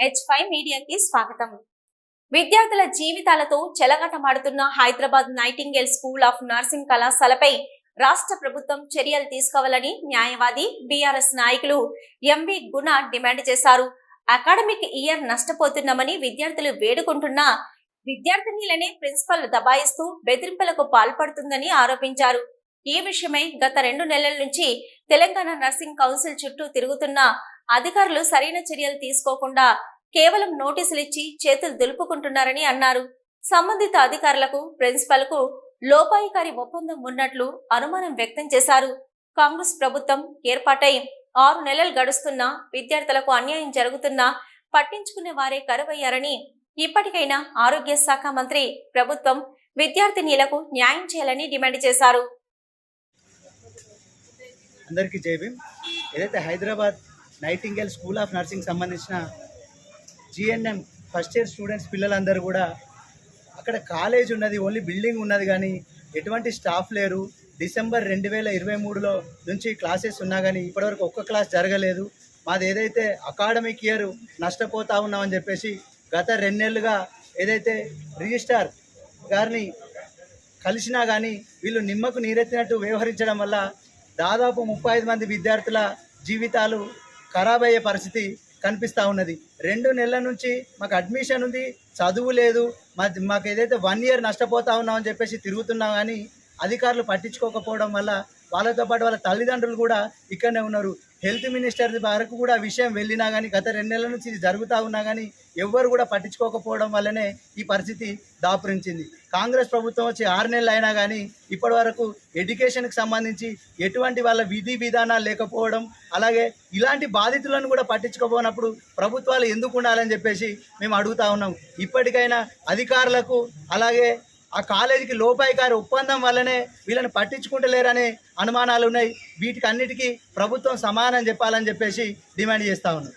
H five మీడియాకి స్వాగతం. విద్యార్థుల జీవితాలతో చెలగటమాడుతున్న Hyderabad nightingale school of nursing కళాశాలపై రాష్ట్ర ప్రభుత్వం చర్యలు తీసుకోవాలని న్యాయవాది బీఆర్ఎస్ నాయకులు ఎంవి గుణ డిమాండ్ చేశారు. అకాడమిక్ ఇయర్ నష్టపోతున్నామని విద్యార్థులు వేడుకుంటున్నా విద్యార్థినిలనే ప్రిన్సిపల్ దబాయిస్తూ బెదిరింపులకు పాల్పడుతుందని ఆరోపించారు. ఈ విషయమై గత రెండు నెలల నుంచి తెలంగాణ నర్సింగ్ కౌన్సిల్ చుట్టూ తిరుగుతున్న అధికారులు సరైన చర్యలు తీసుకోకుండా కేవలం నోటీసులు ఇచ్చి చేతులు దులుపుకుంటున్నారని అన్నారు. సంబంధిత అధికారులకు ప్రిన్సిపల్కు లోపాయికారి ఒప్పందం ఉన్నట్లు అనుమానం వ్యక్తం చేశారు. కాంగ్రెస్ ప్రభుత్వం ఏర్పాటై ఆరు నెలలు గడుస్తున్నా విద్యార్థులకు అన్యాయం జరుగుతున్నా పట్టించుకునే వారే కరువయ్యారని ఇప్పటికైనా ఆరోగ్య శాఖ మంత్రి ప్రభుత్వం విద్యార్థినీలకు న్యాయం చేయాలని డిమాండ్ చేశారు. అందరికీ జై భీమ్. ఏదైతే Hyderabad nightingale school of nursing సంబంధించిన జిఎన్ఎం ఫస్ట్ ఇయర్ స్టూడెంట్స్ పిల్లలందరూ కూడా అక్కడ కాలేజ్ ఉన్నది ఓన్లీ బిల్డింగ్ ఉన్నది కానీ ఎటువంటి స్టాఫ్ లేరు. డిసెంబర్ రెండు వేల ఇరవై మూడులో నుంచి క్లాసెస్ ఉన్నా కానీ ఇప్పటివరకు ఒక్క క్లాస్ జరగలేదు. మాది ఏదైతే అకాడమిక్ ఇయర్ నష్టపోతా ఉన్నామని చెప్పేసి గత రెండేళ్ళుగా ఏదైతే రిజిస్టార్ గారిని కలిసినా కానీ వీళ్ళు నిమ్మకు నీరెత్తినట్టు వ్యవహరించడం వల్ల దాదాపు ముప్పై ఐదు మంది విద్యార్థుల జీవితాలు ఖరాబ్ అయ్యే పరిస్థితి కనిపిస్తూ ఉన్నది. రెండు నెలల నుంచి మాకు అడ్మిషన్ ఉంది చదువు లేదు మా మాకు ఏదైతే వన్ ఇయర్ నష్టపోతా ఉన్నామని చెప్పేసి తిరుగుతున్నాం కానీ అధికారులు పట్టించుకోకపోవడం వల్ల వాళ్ళతో పాటు వాళ్ళ తల్లిదండ్రులు కూడా ఇక్కడనే ఉన్నారు. హెల్త్ మినిస్టర్ వరకు కూడా ఆ విషయం వెళ్ళినా కానీ గత రెండు నెలల నుంచి ఇది జరుగుతూ ఉన్నా కానీ ఎవ్వరు కూడా పట్టించుకోకపోవడం వల్లనే ఈ పరిస్థితి దాపురించింది. కాంగ్రెస్ ప్రభుత్వం వచ్చి ఆరు నెలలు అయినా కానీ ఇప్పటి వరకు ఎడ్యుకేషన్కి సంబంధించి ఎటువంటి వాళ్ళ విధి విధానాలు లేకపోవడం అలాగే ఇలాంటి బాధితులను కూడా పట్టించుకోపోనప్పుడు ప్రభుత్వాలు ఎందుకు ఉండాలని చెప్పేసి మేము అడుగుతా ఉన్నాం. ఇప్పటికైనా అధికారులకు అలాగే ఆ కాలేజీకి లోపాయి గారి ఒప్పందం వల్లనే వీళ్ళని పట్టించుకుంటలేరనే అనుమానాలు ఉన్నాయి వీటికి అన్నిటికీ ప్రభుత్వం సమానం చెప్పాలని చెప్పేసి డిమాండ్ చేస్తా ఉన్నాం